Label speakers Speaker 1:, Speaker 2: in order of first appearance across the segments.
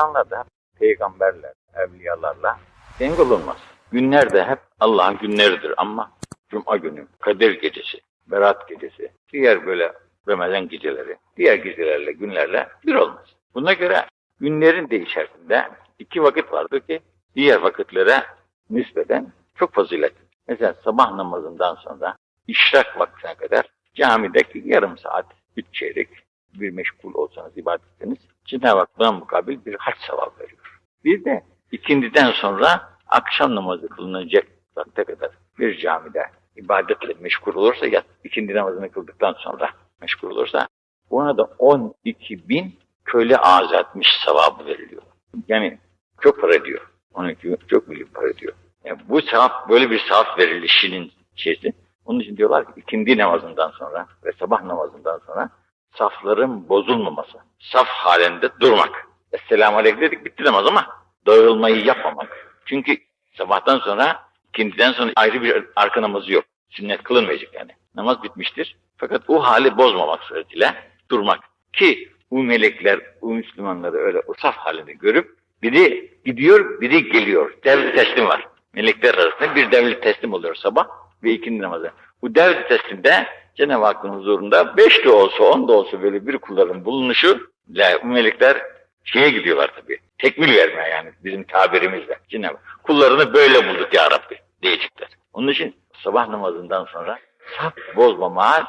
Speaker 1: insanlar da peygamberler, evliyalarla denk olunmaz. Günler de hep Allah'ın günleridir ama Cuma günü, Kadir gecesi, Berat gecesi, diğer böyle Ramazan geceleri, diğer gecelerle, günlerle bir olmaz. Buna göre günlerin de içerisinde iki vakit vardır ki diğer vakitlere nispeten çok faziletli. Mesela sabah namazından sonra işrak vaktine kadar camideki yarım saat, üç çeyrek bir meşgul olsanız, ibadet etseniz Cenab-ı Hak buna mukabil bir hac sevabı veriyor. Bir de ikindiden sonra akşam namazı kılınacak vakte kadar bir camide ibadetle meşgul olursa ya ikindi namazını kıldıktan sonra meşgul olursa ona da 12 bin köle azatmış sevabı veriliyor. Yani çok para ediyor. 12 çok büyük para ediyor. Yani bu sevap böyle bir sevap verilişinin şeysi. Onun için diyorlar ki ikindi namazından sonra ve sabah namazından sonra safların bozulmaması, saf halinde durmak. Esselamu Aleyküm dedik bitti namaz ama dağılmayı yapmamak. Çünkü sabahtan sonra, ikindiden sonra ayrı bir arka namazı yok. Sünnet kılınmayacak yani. Namaz bitmiştir. Fakat o hali bozmamak suretiyle durmak. Ki bu melekler, bu Müslümanları öyle o saf halinde görüp biri gidiyor, biri geliyor. Devri teslim var. Melekler arasında bir devri teslim oluyor sabah ve ikindi namazı. Bu devri teslimde Cenab-ı Hakk'ın huzurunda beş de olsa, on da olsa böyle bir kulların bulunuşu bu melekler şeye gidiyorlar tabii. Tekmil vermeye yani bizim tabirimizle. Cenab-ı. Kullarını böyle bulduk ya Rabbi diyecekler. Onun için sabah namazından sonra saf bozmama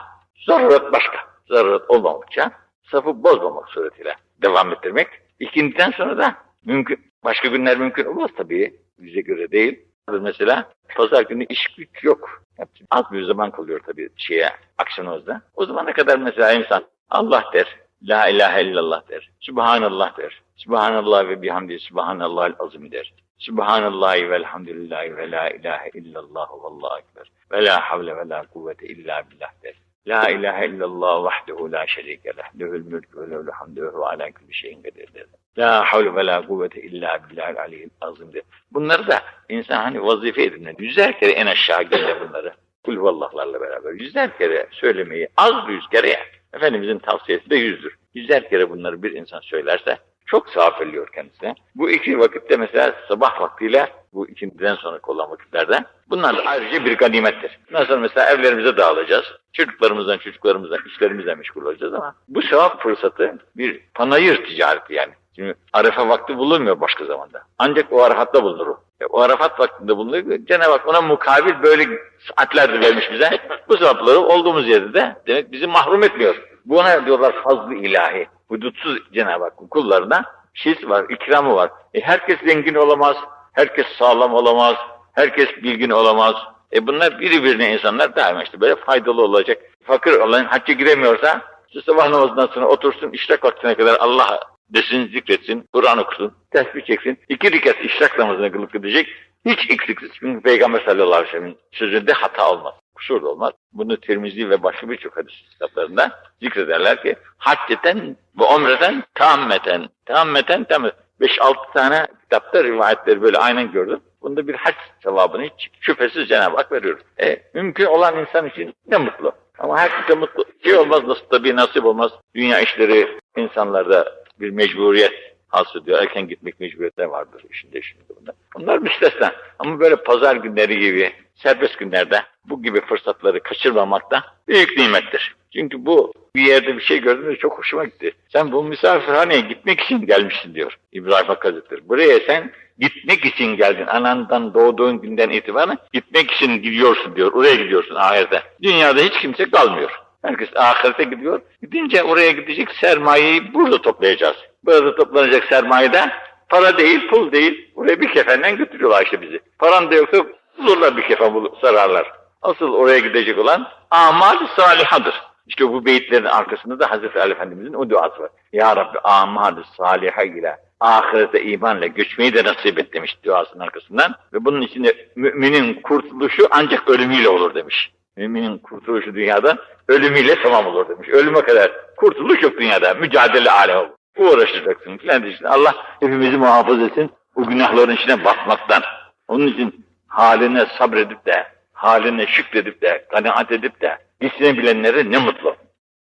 Speaker 1: zaruret başka. Zaruret olmamakça safı bozmamak suretiyle devam ettirmek. İkindiden sonra da mümkün. Başka günler mümkün olmaz tabii. Bize göre değil. Mesela pazar günü iş güç yok. Az bir zaman kalıyor tabii şeye, akşam namazda. O zamana kadar mesela insan Allah der, La ilahe illallah der, Subhanallah der, Subhanallah ve bihamdi Subhanallahil azim der. Subhanallahi velhamdülillahi ve la ilahe illallah ve allahu ekber. Ve la havle ve la kuvvete illa billah der. La ilahe illallah vahdehu la şerike leh. Lehül mülk ve lehül hamdü ve ala kulli şeyin kadir der. La havle ve la kuvvete illa billahil aliyyil azim der. Bunları da insan hani vazife edinir. Yüzer kere en aşağı gelir bunları. Kul vallahlarla beraber yüzer kere söylemeyi az yüz kere. Efendimizin tavsiyesi de yüzdür. Yüzer kere bunları bir insan söylerse çok sevap veriyor kendisine. Bu iki vakitte mesela sabah vaktiyle bu ikindiden sonra olan vakitlerde bunlar da ayrıca bir ganimettir. Nasıl mesela evlerimize dağılacağız. Çocuklarımızdan, çocuklarımızdan, işlerimizle meşgul olacağız ama bu sevap fırsatı bir panayır ticareti yani. Şimdi Arefe vakti bulunmuyor başka zamanda. Ancak o Arafat'ta bulunur o. E, o Arafat vaktinde bulunuyor. Cenab-ı Hak ona mukabil böyle saatler de vermiş bize. Bu sevapları olduğumuz yerde de demek bizi mahrum etmiyor. Buna diyorlar fazlı ilahi. Hudutsuz Cenab-ı Hakk'ın kullarına şiz var, ikramı var. E, herkes zengin olamaz, herkes sağlam olamaz, herkes bilgin olamaz. E bunlar biri birine insanlar daima işte böyle faydalı olacak. Fakir olan hacca giremiyorsa işte sabah namazından sonra otursun işrak vaktine kadar Allah desin, zikretsin, Kur'an okusun, tesbih çeksin. İki rekat işrak namazını kılıp gidecek. Hiç eksiksiz. Çünkü Peygamber sallallahu aleyhi ve sellem'in sözünde hata olmaz. Kusur da olmaz. Bunu Tirmizi ve başka birçok hadis kitaplarında zikrederler ki hacceten ve umreten tammeten. Tammeten tammeten. 5-6 tane kitapta rivayetleri böyle aynen gördüm. Bunda bir hac sevabını hiç şüphesiz Cenab-ı Hak veriyor. E, mümkün olan insan için ne mutlu. Ama herkese mutlu. Şey olmaz nasıl tabii nasip olmaz. Dünya işleri insanlarda bir mecburiyet hasıl ediyor. Erken gitmek mecburiyetler vardır işinde şimdi bunda. Bunlar müstesna. Ama böyle pazar günleri gibi serbest günlerde bu gibi fırsatları kaçırmamak da büyük nimettir. Çünkü bu bir yerde bir şey gördüğümde çok hoşuma gitti. Sen bu misafirhaneye gitmek için gelmişsin diyor İbrahim Hakkı. Buraya sen gitmek için geldin. Anandan doğduğun günden itibaren gitmek için gidiyorsun diyor. Oraya gidiyorsun ahirete. Dünyada hiç kimse kalmıyor. Herkes ahirete gidiyor. Gidince oraya gidecek sermayeyi burada toplayacağız. Burada toplanacak sermayede para değil, pul değil. Buraya bir kefenden götürüyorlar işte bizi. Paran da yoksa zorla bir kefen bulup sararlar. Asıl oraya gidecek olan amal salihadır. İşte bu beyitlerin arkasında da Hazreti Ali Efendimizin o duası var. Ya Rabbi amal saliha ile ahirete imanla göçmeyi de nasip et demiş duasının arkasından. Ve bunun içinde müminin kurtuluşu ancak ölümüyle olur demiş. Müminin kurtuluşu dünyada ölümüyle tamam olur demiş. Ölüme kadar kurtuluş yok dünyada. Mücadele alemi uğraşacaksın filan işte. Allah hepimizi muhafaza etsin bu günahların içine batmaktan. Onun için haline sabredip de, haline şükredip de, kanaat edip de, gitsin bilenlere ne mutlu.